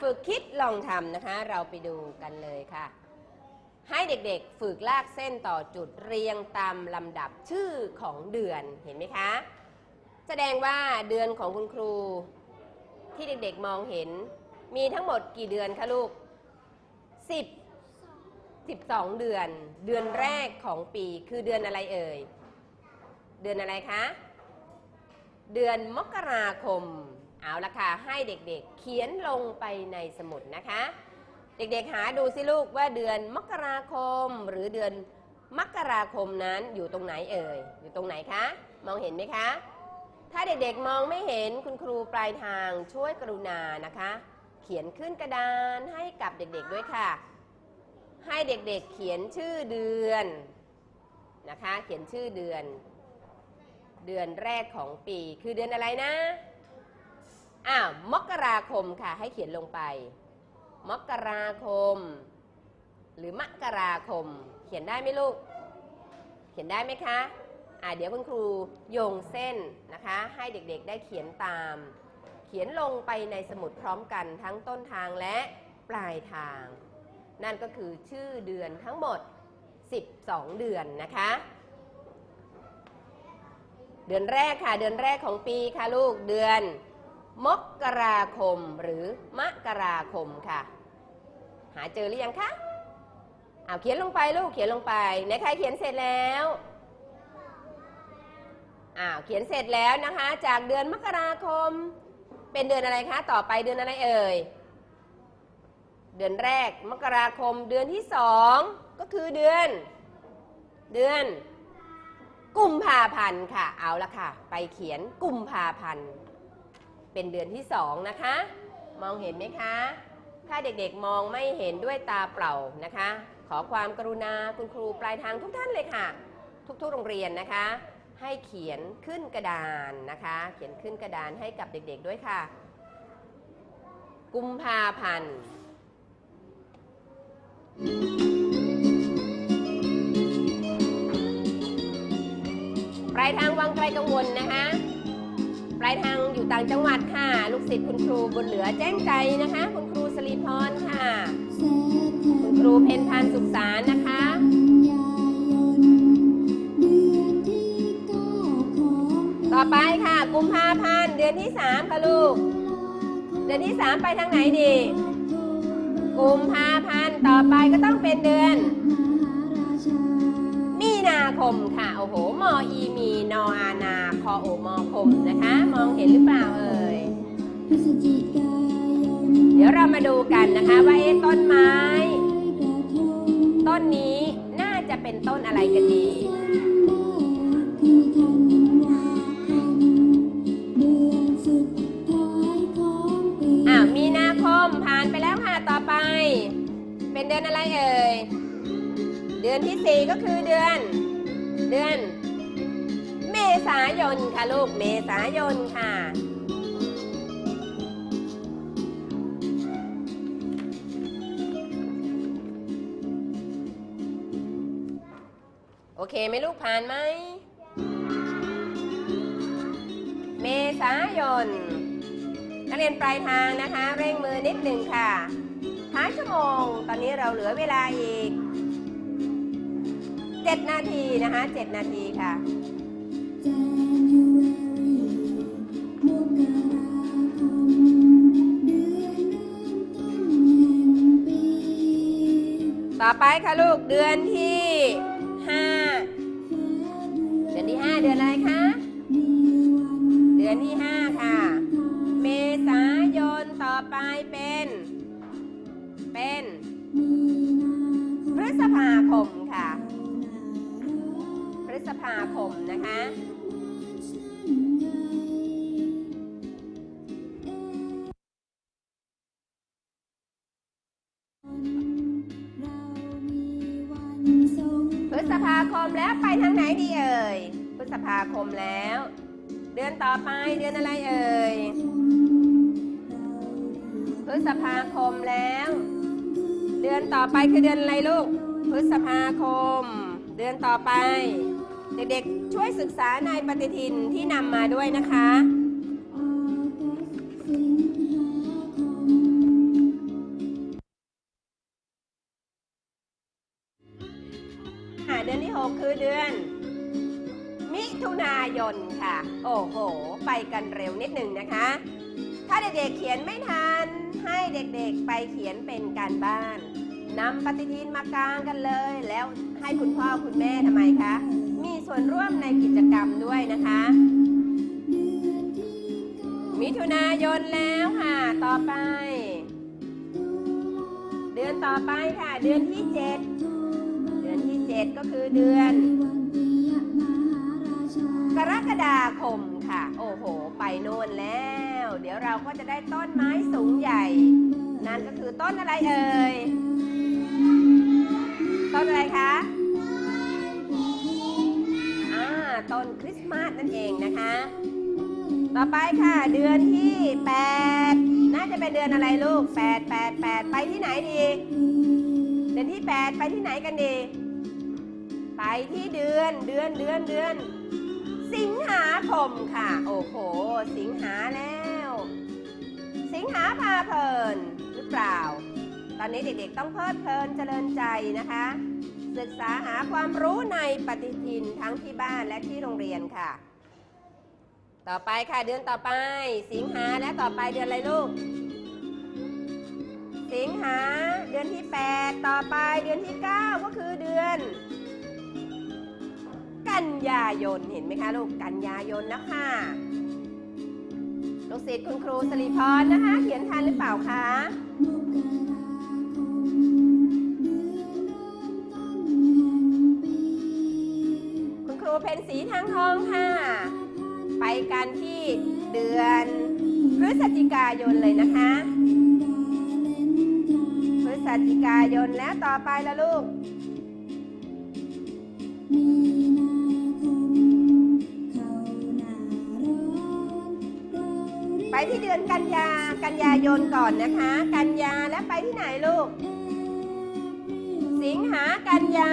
ฝึกคิดลองทำนะคะ เราไปดูกันเลยค่ะ ให้เด็กๆฝึกลากเส้นต่อจุดเรียงตามลำดับชื่อของเดือนเห็นไหมคะ แสดงว่าเดือนของคุณครู ที่เด็กๆมองเห็น มีทั้งหมดกี่เดือนคะลูก 10 12 เดือน เดือนแรกของปีคือเดือนอะไรเอ่ย เดือนอะไรคะ เดือนมกราคม เอาละค่ะ ให้เด็กๆ เขียนลงไปในสมุดนะคะ เด็กๆหาดูสิลูกว่าเดือนมกราคมหรือเดือนมกราคมนั้นอยู่ตรงไหนเอ่ย อยู่ตรงไหนคะ มองเห็นไหมคะ ถ้าเด็กๆมองไม่เห็นคุณครูปลายทางช่วยกรุณานะคะ เขียนขึ้นกระดานให้กับเด็กๆด้วยค่ะ ให้เด็กๆเขียนชื่อเดือนนะคะ เขียนชื่อเดือน เดือนแรกของปีคือเดือนอะไรนะ อ้ามกราคมค่ะ ให้เขียนลงไป มกราคม หรือมกราคม เขียนได้ไหมลูก เขียนได้ไหมคะอ่าเดี๋ยวคุณครูโยงเส้นนะคะ ให้เด็กๆได้เขียนตาม เขียนลงไปในสมุดพร้อมกันทั้งต้นทางและปลายทาง นั่นก็คือชื่อเดือนทั้งหมด 12 เดือนนะคะเดือนแรกค่ะ เดือนแรกของปีค่ะลูกเดือน มกราคมหรือมกราคมค่ะ หาเจอหรือยังคะเอาเขียนลงไปลูกเขียนลงไปไหนใครเขียนเสร็จแล้วอ้าวเขียนเสร็จแล้วนะคะ จากเดือนมกราคม เป็นเดือนอะไรคะ ต่อไปเดือนอะไรเอ่ยเดือนแรกมกราคมเดือนที่สองก็คือเดือน เดือน กุมภาพันธ์ค่ะ เอาละค่ะ ไปเขียนกุมภาพันธ์ เป็นเดือนที่สองนะคะ มองเห็นไหมคะ ถ้าเด็กๆมองไม่เห็นด้วยตาเปล่านะคะ ขอความกรุณาคุณครูปลายทางทุกท่านเลยค่ะ ทุกๆโรงเรียนนะคะ ให้เขียนขึ้นกระดานนะคะ เขียนขึ้นกระดานให้กับเด็กๆด้วยค่ะ กุมภาพันธ์ปลายทางวังไกลกังวลนะคะ ปลายทางอยู่ต่างจังหวัดค่ะ ลูกศิษย์คุณครูบุญเหลือแจ้งใจนะคะ คุณครูสลีพรค่ะ คุณครูเพนพันสุขสารนะคะต่อไปค่ะ กุมภาพันธ์เดือนที่ 3 ค่ะลูก เดือนที่ 3 ไปทางไหนดี กุมภาพันธ์ต่อไปก็ต้องเป็นเดือน คมค่ะ โอ้โห มออีมีนออานา คอโอมอคมนะคะ มองเห็นหรือเปล่าเอ่ยเดี๋ยวเรามาดูกันนะคะว่าเอ๊ะต้นไม้ ต้นนี้น่าจะเป็นต้นอะไรกันดีอ่ามีนาคมผ่านไปแล้วค่ะ ต่อไป เป็นเดือนอะไรเอ่ย เดือนที่สี่ก็คือเดือน เดือน เมษายนค่ะลูก เมษายนค่ะ โอเคไหมลูกผ่านไหม เมษายน นักเรียนปลายทางนะคะ เร่งมือนิดหนึ่งค่ะท้ายชั่วโมง ตอนนี้เราเหลือเวลาอีก 7 นาทีนะคะ 7 นาทีค่ะ ต่อไปค่ะลูกเดือนที่ ษภาคมแล้วไปทางไหนดีเอ่ยพฤษภาคมแล้ว เดือนต่อไปเดือนอะไรเอ่ยพฤษภาคมแล้ว เดือนต่อไปคือเดือนอะไรลูก พฤษภาคม เดือนต่อไป เด็กๆช่วยศึกษาในปฏิทินที่นำมาด้วยนะคะ นายนค่ะ โอ้โห ไปกันเร็วนิดหนึ่งนะคะ ถ้าเด็กๆเขียนไม่ทัน ให้เด็กๆไปเขียนเป็นการบ้านนำปฏิทินมากางกันเลย แล้วให้คุณพ่อคุณแม่ทำไมคะ มีส่วนร่วมในกิจกรรมด้วยนะคะ มิถุนายนแล้วค่ะ ต่อไป เดือนต่อไปค่ะ เดือนที่ 7 เดือนที่ 7 ก็คือเดือน กรกฎาคมค่ะ โอ้โห ไปโน่นแล้ว เดี๋ยวเราก็จะได้ต้นไม้สูงใหญ่ นั่นก็คือต้นอะไรเอ่ย ต้นอะไรคะอ่าต้นคริสต์มาสนั่นเองนะคะ ต่อไปค่ะเดือนที่ 8 น่าจะเป็นเดือนอะไรลูก 8 8 8 ไปที่ไหนดี เดือนที่ 8 ไปที่ไหนกันดี ไปที่เดือนเดือนเดือนเดือน สิงหาคมค่ะ โอ้โห สิงหาแล้ว สิงหาพาเพลินหรือเปล่า ตอนนี้เด็กๆต้องเพลิดเพลินเจริญใจนะคะ ศึกษาหาความรู้ในปฏิทินทั้งที่บ้านและที่โรงเรียนค่ะ ต่อไปค่ะเดือนต่อไป สิงหาและต่อไปเดือนอะไรลูก สิงหาเดือนที่ 8 ต่อไปเดือนที่ 9 ก็คือเดือน กันยายนเห็นไหมคะลูกกันยายนนะคะลูกศิษย์คุณครูสริพรนะคะ เขียนทันหรือเปล่าคะคุณครูเพนสีทางทองค่ะ ไปกันที่เดือนพฤศจิกายนเลยนะคะ พฤศจิกายนแล้วต่อไปละลูก กันยากันยายนก่อนนะคะ กันยาและไปที่ไหนลูก สิงหากันยา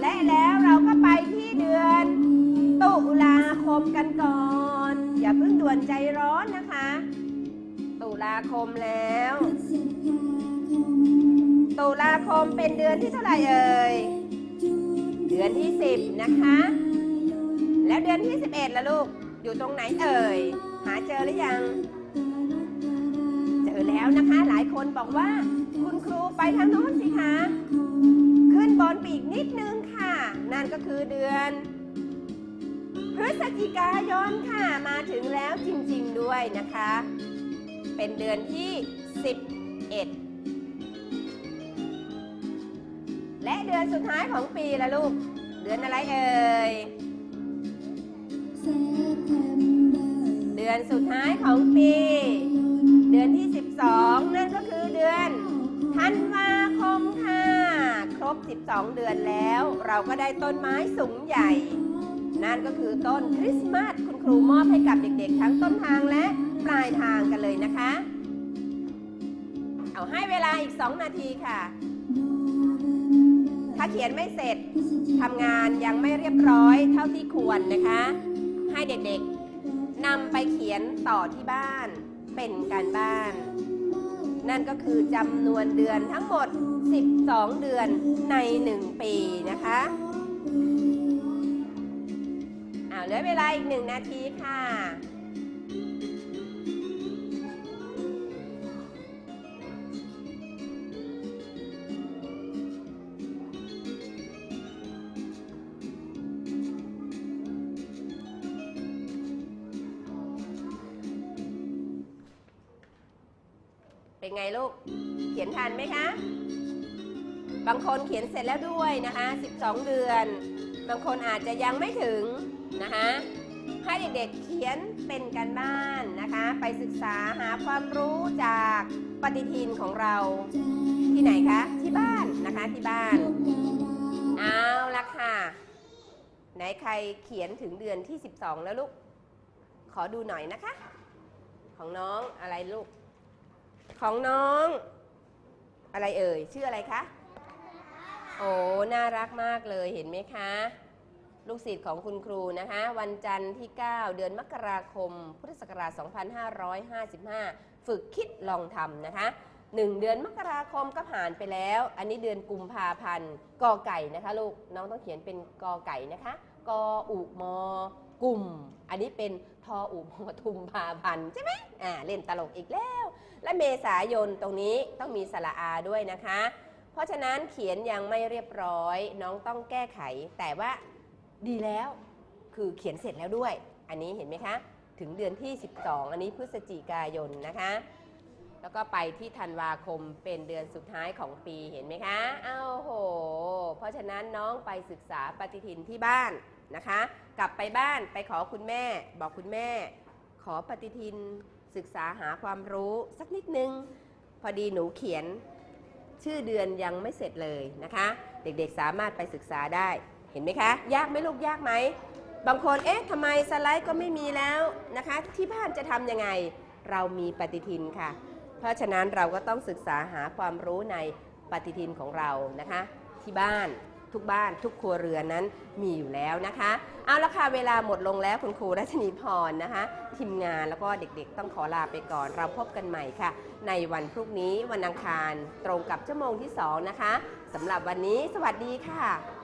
และแล้วเราก็ไปที่เดือน ตุลาคมกันก่อน อย่าเพิ่งด่วนใจร้อนนะคะ ตุลาคมแล้ว ตุลาคมเป็นเดือนที่เท่าไหร่เอ่ยเดือนที่ 10 นะคะ แล้วเดือนที่ 11ล่ะลูกอยู่ตรงไหนเอ่ย หาเจอหรือยัง เจอแล้วนะคะ หลายคนบอกว่า คุณครูไปทางโน้นสิคะ ขึ้นบนไปอีกนิดนึงค่ะ นั่นก็คือเดือน พฤศจิกายนค่ะมาถึงแล้วจริงๆด้วยนะคะ เป็นเดือนที่ 11 และเดือนสุดท้ายของปีละลูก เดือนอะไรเอ่ยเดือนสุดท้ายของปี เราก็ได้ต้นไม้สูงใหญ่ นั่นก็คือต้นคริสต์มาสคุณครูมอบให้กับเด็กๆ ทั้งต้นทางและปลายทางกันเลยนะคะ เอาให้เวลาอีก 2 นาทีค่ะ ถ้าเขียนไม่เสร็จทำงานยังไม่เรียบร้อยเท่าที่ควรนะคะ ให้เด็กๆนำไปเขียนต่อที่บ้านเป็นการบ้าน นั่นก็คือจำนวนเดือนทั้งหมด 12 เดือนใน 1 ปีนะคะเอาเหลือเวลาอีก 1 นาทีค่ะ ไงลูก เขียนทันไหมคะ บางคนเขียนเสร็จแล้วด้วยนะคะ 12 เดือน บางคนอาจจะยังไม่ถึงนะคะให้เด็กๆเขียนเป็นการบ้านนะคะ ไปศึกษาหาความรู้จากปฏิทินของเราที่ไหนคะ ที่บ้านนะคะที่บ้านเอาละค่ะ ไหนใครเขียนถึงเดือนที่ 12 แล้วลูก ขอดูหน่อยนะคะ ของน้องอะไรลูก ของน้อง อะไรเอ่ย ชื่ออะไรคะ โอ้ น่ารักมากเลยเห็นไหมคะ ลูกศิษย์ของคุณครูนะคะ วันจันทร์ที่ 9 เดือนมกราคม พุทธศักราช 2555 ฝึกคิดลองทำนะคะหนึ่งเดือนมกราคมก็ผ่านไปแล้ว อันนี้เดือนกุมภาพันธ์กอไก่นะคะลูก น้องต้องเขียนเป็นกอไก่นะคะ กออุมอกุ่ม อันนี้เป็นทออุมอทุมพาพันธ์ใช่ไหมอ่าเล่นตลกอีกแล้ว และเมษายนตรงนี้ต้องมีสระอาด้วยนะคะ เพราะฉะนั้นเขียนยังไม่เรียบร้อย น้องต้องแก้ไข แต่ว่าดีแล้วคือเขียนเสร็จแล้วด้วย อันนี้เห็นไหมคะ ถึงเดือนที่ 12 อันนี้พฤศจิกายนนะคะ แล้วก็ไปที่ธันวาคมเป็นเดือนสุดท้ายของปีเห็นไหมคะอ้าวโห เพราะฉะนั้นน้องไปศึกษาปฏิทินที่บ้านนะคะ กลับไปบ้านไปขอคุณแม่ บอกคุณแม่ ขอปฏิทิน ศึกษาหาความรู้สักนิดนึง พอดีหนูเขียนชื่อเดือนยังไม่เสร็จเลยนะคะ เด็กๆสามารถไปศึกษาได้เห็นไหมคะ ยากไหมลูกยากไหม บางคนเอ๊ะทำไมสไลด์ก็ไม่มีแล้วนะคะ ที่บ้านจะทำยังไง เรามีปฏิทินค่ะ เพราะฉะนั้นเราก็ต้องศึกษาหาความรู้ในปฏิทินของเรานะคะ ที่บ้าน ทุกบ้านทุกครัวเรือนนั้นมีอยู่แล้วนะคะ เอาละค่ะเวลาหมดลงแล้วคุณครูรัชนีพรนะคะ ทีมงานแล้วก็เด็กๆ ต้องขอลาไปก่อน เราพบกันใหม่ค่ะ ในวันพรุ่งนี้วันอังคารตรงกับชั่วโมงที่ 2 นะคะสำหรับวันนี้สวัสดีค่ะ